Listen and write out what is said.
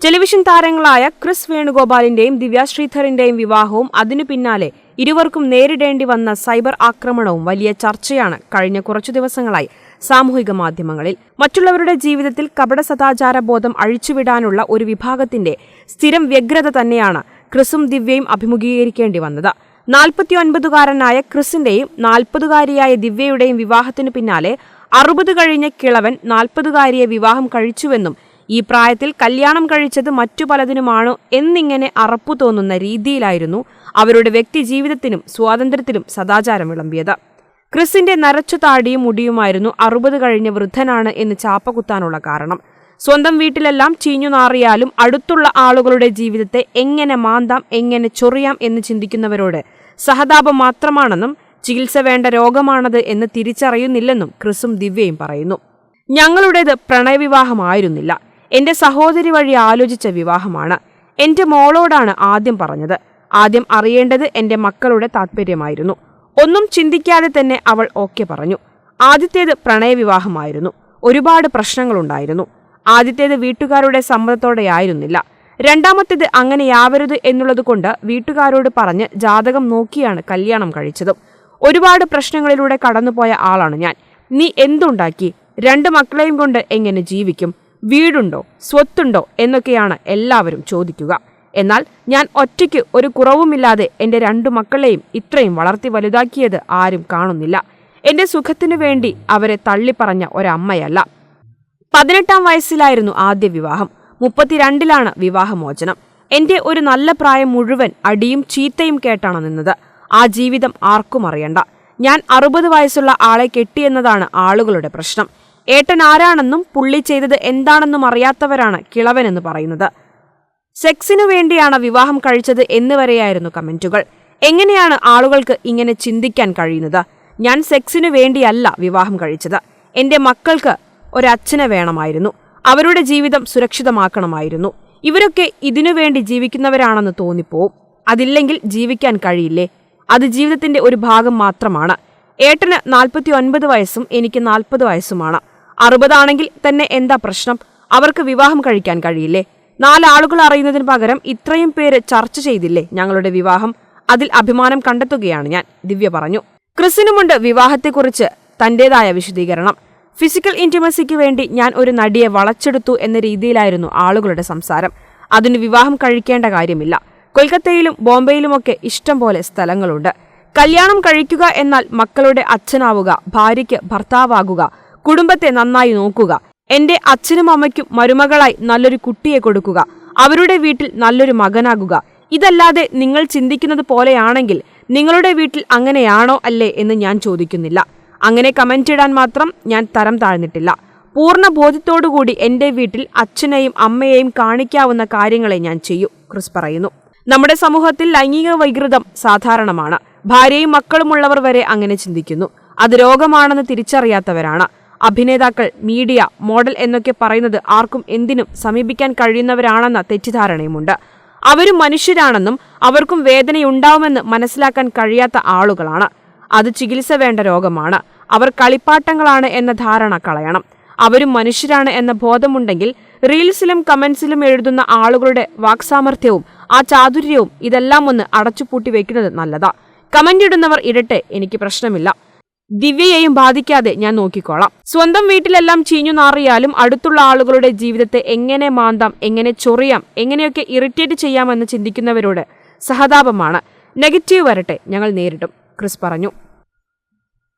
Television താരങ്ങളായ Chris വേണുഗോപാലിന്റെയും ദിവ്യ ശ്രീധറിന്റെയും വിവാഹവും അതിനു പിന്നാലെ ഇരുവർക്കും നേരിടേണ്ടി വന്ന സൈബർ ആക്രമണവും വലിയ ചർച്ചയാണ് കഴിഞ്ഞ കുറച്ചു ദിവസങ്ങളായി സാമൂഹിക മാധ്യമങ്ങളിൽ. മറ്റുള്ളവരുടെ ജീവിതത്തിൽ കപട സദാചാര ബോധം അഴിച്ചുവിടാനുള്ള ഒരു വിഭാഗത്തിന്റെ സ്ഥിരം വ്യഗ്രത തന്നെയാണ് ക്രിസും ദിവ്യയും അഭിമുഖീകരിക്കേണ്ടി വന്നത്. നാൽപ്പത്തിയൊൻപതുകാരനായ ക്രിസിന്റെയും നാൽപ്പതുകാരിയായ ദിവ്യയുടെയും വിവാഹത്തിനു പിന്നാലെ അറുപത് കഴിഞ്ഞ കിളവൻ നാൽപ്പതുകാരിയെ വിവാഹം കഴിച്ചുവെന്നും ഈ പ്രായത്തിൽ കല്യാണം കഴിച്ചത് മറ്റു പലതിനുമാണോ എന്നിങ്ങനെ അറപ്പു തോന്നുന്ന രീതിയിലായിരുന്നു അവരുടെ വ്യക്തി ജീവിതത്തിനും സ്വാതന്ത്ര്യത്തിലും സദാചാരം വിളമ്പിയത്. ക്രിസിന്റെ നരച്ചു താടിയും മുടിയുമായിരുന്നു അറുപത് കഴിഞ്ഞ വൃദ്ധനാണ് എന്ന് ചാപ്പകുത്താനുള്ള കാരണം. സ്വന്തം വീട്ടിലെല്ലാം ചീഞ്ഞു നാറിയാലും അടുത്തുള്ള ആളുകളുടെ ജീവിതത്തെ എങ്ങനെ മാന്താം എങ്ങനെ ചൊറിയാം എന്ന് ചിന്തിക്കുന്നവരോട് സഹതാപം മാത്രമാണെന്നും ചികിത്സ വേണ്ട രോഗമാണത് എന്ന് തിരിച്ചറിയുന്നില്ലെന്നും ക്രിസും ദിവ്യയും പറയുന്നു. ഞങ്ങളുടേത് പ്രണയവിവാഹമായിരുന്നില്ല. എന്റെ സഹോദരി വഴി ആലോചിച്ച വിവാഹമാണ്. എന്റെ മോളോടാണ് ആദ്യം പറഞ്ഞത്. ആദ്യം അറിയേണ്ടത് എന്റെ മക്കളുടെ താത്പര്യമായിരുന്നു. ഒന്നും ചിന്തിക്കാതെ തന്നെ അവൾ ഓക്കെ പറഞ്ഞു. ആദ്യത്തേത് പ്രണയവിവാഹമായിരുന്നു. ഒരുപാട് പ്രശ്നങ്ങളുണ്ടായിരുന്നു. ആദ്യത്തേത് വീട്ടുകാരുടെ സമ്മതത്തോടെയായിരുന്നില്ല രണ്ടാമത്തേത് അങ്ങനെയാവരുത് എന്നുള്ളതുകൊണ്ട് വീട്ടുകാരോട് പറഞ്ഞ് ജാതകം നോക്കിയാണ് കല്യാണം കഴിച്ചതും. ഒരുപാട് പ്രശ്നങ്ങളിലൂടെ കടന്നുപോയ ആളാണ് ഞാൻ. നീ എന്തുണ്ടാക്കി? രണ്ട് മക്കളെയും കൊണ്ട് എങ്ങനെ ജീവിക്കും? വീടുണ്ടോ സ്വത്തുണ്ടോ എന്നൊക്കെയാണ് എല്ലാവരും ചോദിക്കുക. എന്നാൽ ഞാൻ ഒറ്റയ്ക്ക് ഒരു കുറവുമില്ലാതെ എന്റെ രണ്ടു മക്കളെയും ഇത്രയും വളർത്തി വലുതാക്കിയത് ആരും കാണുന്നില്ല. എന്റെ സുഖത്തിനു വേണ്ടി അവരെ തള്ളിപ്പറഞ്ഞ ഒരമ്മയല്ല. പതിനെട്ടാം വയസ്സിലായിരുന്നു ആദ്യ വിവാഹം. മുപ്പത്തിരണ്ടിലാണ് വിവാഹമോചനം. എന്റെ ഒരു നല്ല പ്രായം മുഴുവൻ അടിയും ചീത്തയും കേട്ടാണ് നിന്നത്. ആ ജീവിതം ആർക്കും അറിയണ്ട. ഞാൻ അറുപത് വയസ്സുള്ള ആളെ കെട്ടിയെന്നതാണ് ആളുകളുടെ പ്രശ്നം. ഏട്ടൻ ആരാണെന്നും പുള്ളി ചെയ്തത് എന്താണെന്നും അറിയാത്തവരാണ് കിളവൻ എന്ന് പറയുന്നത്. സെക്സിനു വേണ്ടിയാണ് വിവാഹം കഴിച്ചത് എന്ന് വരെയായിരുന്നു കമന്റുകൾ. എങ്ങനെയാണ് ആളുകൾക്ക് ഇങ്ങനെ ചിന്തിക്കാൻ കഴിയുന്നത്? ഞാൻ സെക്സിനു വേണ്ടിയല്ല വിവാഹം കഴിച്ചത്. എന്റെ മക്കൾക്ക് ഒരച്ഛനെ വേണമായിരുന്നു. അവരുടെ ജീവിതം സുരക്ഷിതമാക്കണമായിരുന്നു. ഇവരൊക്കെ ഇതിനുവേണ്ടി ജീവിക്കുന്നവരാണെന്ന് തോന്നിപ്പോവും. അതില്ലെങ്കിൽ ജീവിക്കാൻ കഴിയില്ലേ? അത് ജീവിതത്തിന്റെ ഒരു ഭാഗം മാത്രമാണ്. ഏട്ടന് നാൽപ്പത്തി ഒൻപത് വയസ്സും എനിക്ക് നാൽപ്പത് വയസ്സുമാണ്. അറുപതാണെങ്കിൽ തന്നെ എന്താ പ്രശ്നം? അവർക്ക് വിവാഹം കഴിക്കാൻ കഴിയില്ലേ? നാലാളുകൾ അറിയുന്നതിന് പകരം ഇത്രയും പേര് ചർച്ച ചെയ്തില്ലേ ഞങ്ങളുടെ വിവാഹം? അതിൽ അഭിമാനം കണ്ടെത്തുകയാണ് ഞാൻ ദിവ്യ പറഞ്ഞു. ക്രിസിനുമുണ്ട് വിവാഹത്തെക്കുറിച്ച് തന്റേതായ വിശദീകരണം. ഫിസിക്കൽ ഇന്റിമസിക്ക് വേണ്ടി ഞാൻ ഒരു നടിയെ വളച്ചെടുത്തു എന്ന രീതിയിലായിരുന്നു ആളുകളുടെ സംസാരം. അതിന് വിവാഹം കഴിക്കേണ്ട കാര്യമില്ല. കൊൽക്കത്തയിലും ബോംബെയിലുമൊക്കെ ഇഷ്ടം പോലെ സ്ഥലങ്ങളുണ്ട്. കല്യാണം കഴിക്കുക എന്നാൽ മക്കളുടെ അച്ഛനാവുക ഭാര്യയ്ക്ക് ഭർത്താവാകുക കുടുംബത്തെ നന്നായി നോക്കുക. എന്റെ അച്ഛനും അമ്മയ്ക്കും മരുമകളായി നല്ലൊരു കുട്ടിയെ കൊടുക്കുക. അവരുടെ വീട്ടിൽ നല്ലൊരു മകനാകുക. ഇതല്ലാതെ നിങ്ങൾ ചിന്തിക്കുന്നത് പോലെയാണെങ്കിൽ നിങ്ങളുടെ വീട്ടിൽ അങ്ങനെയാണോ അല്ലേ എന്ന് ഞാൻ ചോദിക്കുന്നില്ല. അങ്ങനെ കമന്റ് ഇടാൻ മാത്രം ഞാൻ തരം താഴ്ന്നിട്ടില്ല. പൂർണ ബോധ്യത്തോടുകൂടി എന്റെ വീട്ടിൽ അച്ഛനെയും അമ്മയെയും കാണിക്കാവുന്ന കാര്യങ്ങളെ ഞാൻ ചെയ്യൂ ക്രിസ് പറയുന്നു. നമ്മുടെ സമൂഹത്തിൽ ലൈംഗിക വൈകൃതം സാധാരണമാണ്. ഭാര്യയും മക്കളുമുള്ളവർ വരെ അങ്ങനെ ചിന്തിക്കുന്നു. അത് രോഗമാണെന്ന് തിരിച്ചറിയാത്തവരാണ്. അഭിനേതാക്കൾ മീഡിയ മോഡൽ എന്നൊക്കെ പറയുന്നത് ആർക്കും എന്തിനും സമീപിക്കാൻ കഴിയുന്നവരാണെന്ന തെറ്റിദ്ധാരണയുമുണ്ട്. അവരും മനുഷ്യരാണെന്നും അവർക്കും വേദനയുണ്ടാവുമെന്ന് മനസ്സിലാക്കാൻ കഴിയാത്ത ആളുകളാണ്. അത് ചികിത്സ വേണ്ട രോഗമാണ്. അവർ കളിപ്പാട്ടങ്ങളാണ് എന്ന ധാരണ കളയണം. അവരും മനുഷ്യരാണ് എന്ന ബോധമുണ്ടെങ്കിൽ റീൽസിലും കമന്റ്സിലും എഴുതുന്ന ആളുകളുടെ വാക്സാമർഥ്യവും ആ ചാതുര്യവും ഇതെല്ലാം ഒന്ന് അടച്ചുപൂട്ടി വെക്കുന്നത് നല്ലതാ. കമന്റ് ഇടുന്നവർ ഇടട്ടെ എനിക്ക് പ്രശ്നമില്ല. ദിവ്യയെയും ബാധിക്കാതെ ഞാൻ നോക്കിക്കോളാം. സ്വന്തം വീട്ടിലെല്ലാം ചീഞ്ഞു നാറിയാലും അടുത്തുള്ള ആളുകളുടെ ജീവിതത്തെ എങ്ങനെ മാന്താം എങ്ങനെ ചൊറിയാം എങ്ങനെയൊക്കെ ഇറിറ്റേറ്റ് ചെയ്യാമെന്ന് ചിന്തിക്കുന്നവരോട് സഹതാപമാണ്. നെഗറ്റീവ് വരട്ടെ ഞങ്ങൾ നേരിടും. ക്രിസ് പറഞ്ഞു.